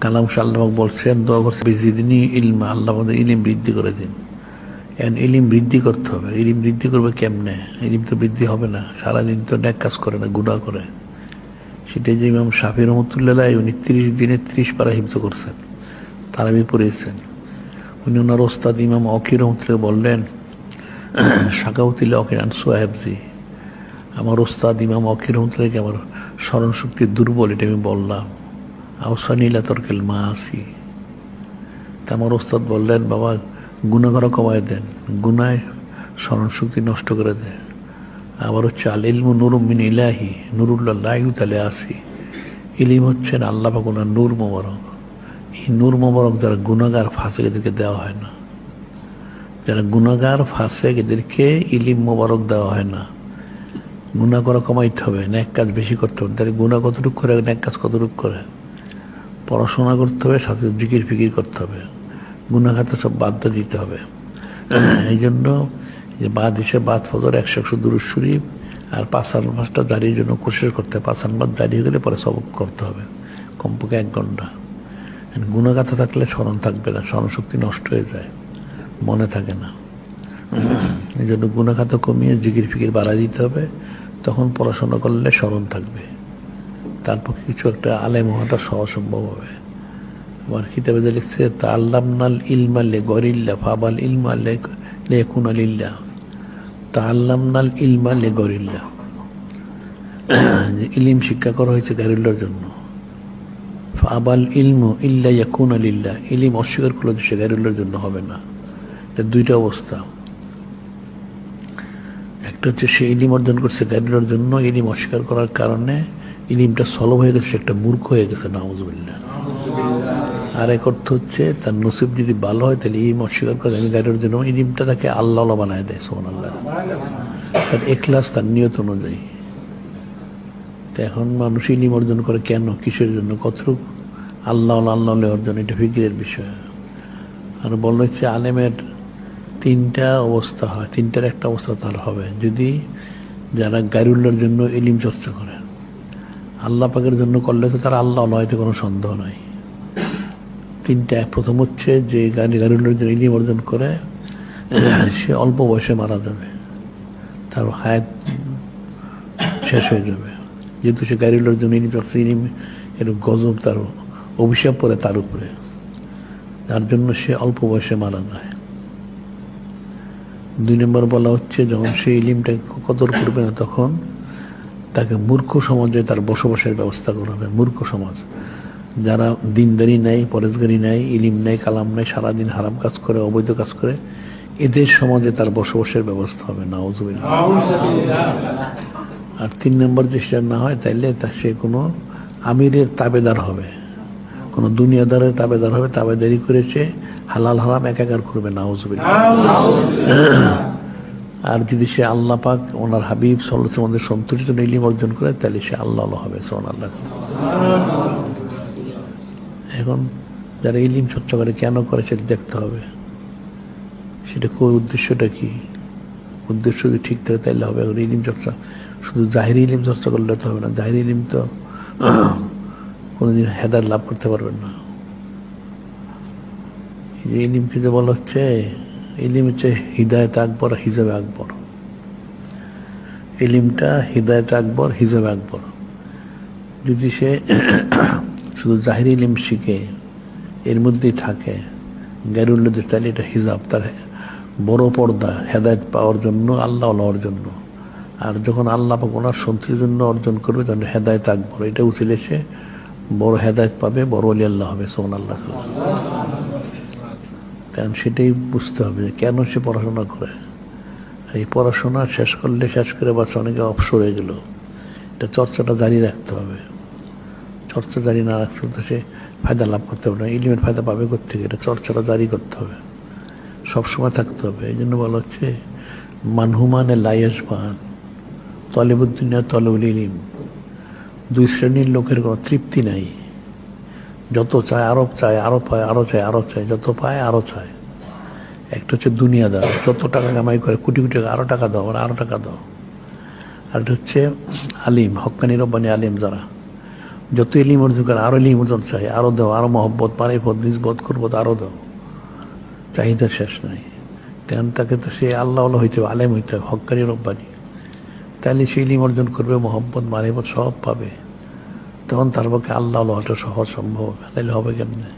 কালাম আল্লাহ বলছেন, দোয়া করছে, বিজিদিনী ইলমা, আল্লাহ আমাদের ইলিম বৃদ্ধি করে দিন। এখন ইলিম বৃদ্ধি করতে হবে। ইলিম বৃদ্ধি করবে কেমনে? ইলিম তো বৃদ্ধি হবে না। সারাদিন তো ন্যাক কাজ করে না গুণা করে। সেটাই যে ইমাম শাফি রহমতুল্লাহ, উনি তিরিশ দিনে ত্রিশ পারা হিফজ করছেন। তারাবি পড়িয়েছেন। উনি ওনার ওস্তাদ ইমাম অকির রহমতুল্লাহ বললেন, শাকাউতিল অকির আনসু আহেবজি আমার ওস্তাদ ইমাম অকির রহমতুল্লাহকে আমার স্মরণ শক্তি দুর্বল, এটা আমি বললাম। আউসানিলা তর্কেল মা আসি তা আমার ওস্তাদ বললেন, বাবা গুণা করা কমায় দেন। গুনায় স্মরণ শক্তি নষ্ট করে দেয়। আবার হচ্ছে আল ইলমু নুরুমিন ইলাহি, নুরুল্লাহ তালে আসি। ইলিম হচ্ছেন আল্লাহ পাকুনা নূর মোবারক। এই নূর মোবারক যারা গুণাগার ফাঁসে এদেরকে দেওয়া হয় না। যারা গুণাগার ফাঁসে এদেরকে ইলিম মোবারক দেওয়া হয় না। গুণা করা কমাইতে হবে ন্যাক কাজ বেশি করতে হবে। তাহলে গুণা কতটুকু করে ন্যাক কাজ কতটুকু করে? পড়াশোনা করতে হবে, সাথে জিকির ফিকির করতে হবে। গুণা খাতে সব বাদটা দিতে হবে। এই জন্য যে বাদ হিসেবে বাদ ফদর একশো একশো দুরুদ শরীফ আর পাঁচান মাসটা দাঁড়িয়ে জন্য কোশিশ করতে হবে। পাঁচান মাস দাঁড়িয়ে গেলে পরে সবক করতে হবে। কমপক্ষে এক ঘণ্টা। গুণাগাথা থাকলে স্মরণ থাকবে না স্মরণশক্তি নষ্ট হয়ে যায়। মনে থাকে না। এই জন্য গুণাখাতা কমিয়ে জিকির ফিকির বাড়া দিতে হবে। তখন পড়াশোনা করলে স্মরণ থাকবে। তারপর কিছু একটা আলেম হওয়াটা সহজ সম্ভব হবে। আমার কিতাবে যে লিখছে তা আল্লাম নাল ইলমা লে গরিল্লা, ফাবাল ইলমা লে লে কুনালিল্লা তা আল্লাম নাল ইলমা লে গরিল্লা। যে ইলিম শিক্ষা করা হয়েছে গারিল্লার জন্য। ফাবাল ইলমু ইল্লা ইয়াকুন আলিল্লা ইলিম অস্বীকার করলে সে গারিল্লার জন্য হবে না। এটা দুইটা অবস্থা। একটা হচ্ছে সে ইলিম অর্জন করছে গারিল্লার জন্য, ইলিম অস্বীকার করার কারণে ইলিমটা সলভ হয়ে গেছে একটা মূর্খ হয়ে গেছে, নাউজুবিল্লাহ। আর এক অর্থ হচ্ছে, তার নসিব যদি ভালো হয়, তাহলে ইম অস্বীকার করে আমি গাড়ির জন্য ইলিমটা তাকে আল্লাহ বানায় দেয় সোমান আল্লাহ তার এক্লাস তার নিয়ত অনুযায়ী। তো এখন মানুষ ইলিম অর্জন করে কেন? কিসের জন্য? কতটুক আল্লাহ আল্লাহ অর্জন? এটা ফিকিরের বিষয়। আর বলল হচ্ছে, আলেমের তিনটা অবস্থা হয়, তিনটার একটা অবস্থা তার হবে। যদি যারা গাইরুল্লার জন্য ইলিম চর্চা করে আল্লাহ পাকের জন্য করলে তো তার আল্লাহ নয় কোনো সন্দেহ নাই। তিনটা প্রথম হচ্ছে যে গাড়িগুলোর জন্য ইলিম অর্জন করে, সে অল্প বয়সে মারা যাবে। তার হায়াত শেষ হয়ে যাবে। যেহেতু সে গাড়িগুলোর জন্য ইলিম চর্চা ইলিম এর গজব তার অভিশাপ পড়ে তার উপরে। যার জন্য সে অল্প বয়সে মারা যায়। দুই নম্বর বলা হচ্ছে, যখন সে ইলিমটাকে কদর করবে না তখন তাকে মূর্খ সমাজে তার বসবাসের ব্যবস্থা করা হবে, মূর্খ সমাজ। যারা দিনদারি নেই পরেশগারি নেই ইলিম নেই কালাম নেই সারাদিন হারাম কাজ করে, অবৈধ কাজ করে, এদের সমাজে তার বসবাসের ব্যবস্থা হবে না আর তিন নম্বর যে সেটা না হয়, তাইলে তা সে কোনো আমিরের তাবেদার হবে। কোনো দুনিয়াদারের তাবেদার হবে, তাবেদারি করে সে হালাল হারাম একাকার করবে নাউজবিল্লা আর যদি সে আল্লাহ পাক ওনার হাবিব সল্লাহ মধ্যে সন্তুষ্ট ইলিম অর্জন করে, তাহলে সে আল্লাহ হবে সোন আল্লাহ এখন যারা ইলিম চর্চা করে, কেন করে সেটা দেখতে হবে। সেটা কোন উদ্দেশ্যটা কি? উদ্দেশ্য যদি ঠিক থাকে, তাহলে হবে। এখন ইলিম চর্চা, শুধু জাহিরি ইলিম চর্চা করলে তো হবে না। জাহিরি ইলিম তো কোনোদিন হেদার লাভ করতে পারবেন না। এই যে ইলিমকে যে বলা হচ্ছে ইলিম হচ্ছে হৃদায়ত আকবর, হিজাবে আকবর। ইলিমটা হৃদায়ত আকবর, হিজাবে আকবর। যদি সে শুধু জাহির ইলিম শিখে, এর মধ্যেই থাকে গ্যারুল্লদের তাহলে এটা হিজাব, তার বড় পর্দা, হেদায়ত পাওয়ার জন্য, আল্লাহ হওয়ার জন্য। আর যখন আল্লাহ পাক ওনার সন্তুষ্টির জন্য অর্জন করবে, তখন হেদায়ত আকবর। এটা উচিলে সে বড় হেদায়ত পাবে, বড় অলি আল্লাহ হবে সোন আল্লাহ কারণ সেটাই বুঝতে হবে যে কেন সে পড়াশোনা করে। এই পড়াশোনা শেষ করলে শেষ করে বাস অনেকে অবসর হয়ে গেল। এটা চর্চাটা জারি রাখতে হবে। চর্চা জারি না রাখতে তো সে ফায়দা লাভ করতে হবে না। ইলিমের ফায়দা পাবে কোথেকে এটা চর্চাটা জারি করতে হবে। সবসময় থাকতে হবে। এই জন্য বলা হচ্ছে মানহুমানে লাইয়াসবান তলেবুদ্দিনিয়া তলেবুল ইলিম। দুই শ্রেণির লোকের কোনো তৃপ্তি নাই। যত চায় আরও চায় আরও পায় আরও চায় আরও চায়, যত পায় আরও চায়। একটা হচ্ছে দুনিয়াদার, যত টাকা কামাই করে, কোটি কোটি আরও টাকা দাও আর আরও টাকা দাও। আর হচ্ছে আলিম, হক্কানি, রব্বানি আলিম যারা। যত এলিম অর্জন করে, আরও ইলিম অর্জন চাই আরও দাও, আরও মহব্বত পারে পদ নিজবোধ করব আরও দাও। চাহিদা শেষ নাই। তেমন তাকে তো সে আল্লাহ আল্লাহ হইতে হবে, আলেম হইতে হবে হকারি রব্বানি। তাহলে সে এলিম অর্জন করবে, মহব্বত মারিবত সব পাবে। তখন তার পক্ষে আল্লাহ হওয়াটা সহজ সম্ভব তাহলে হবে কেমনে?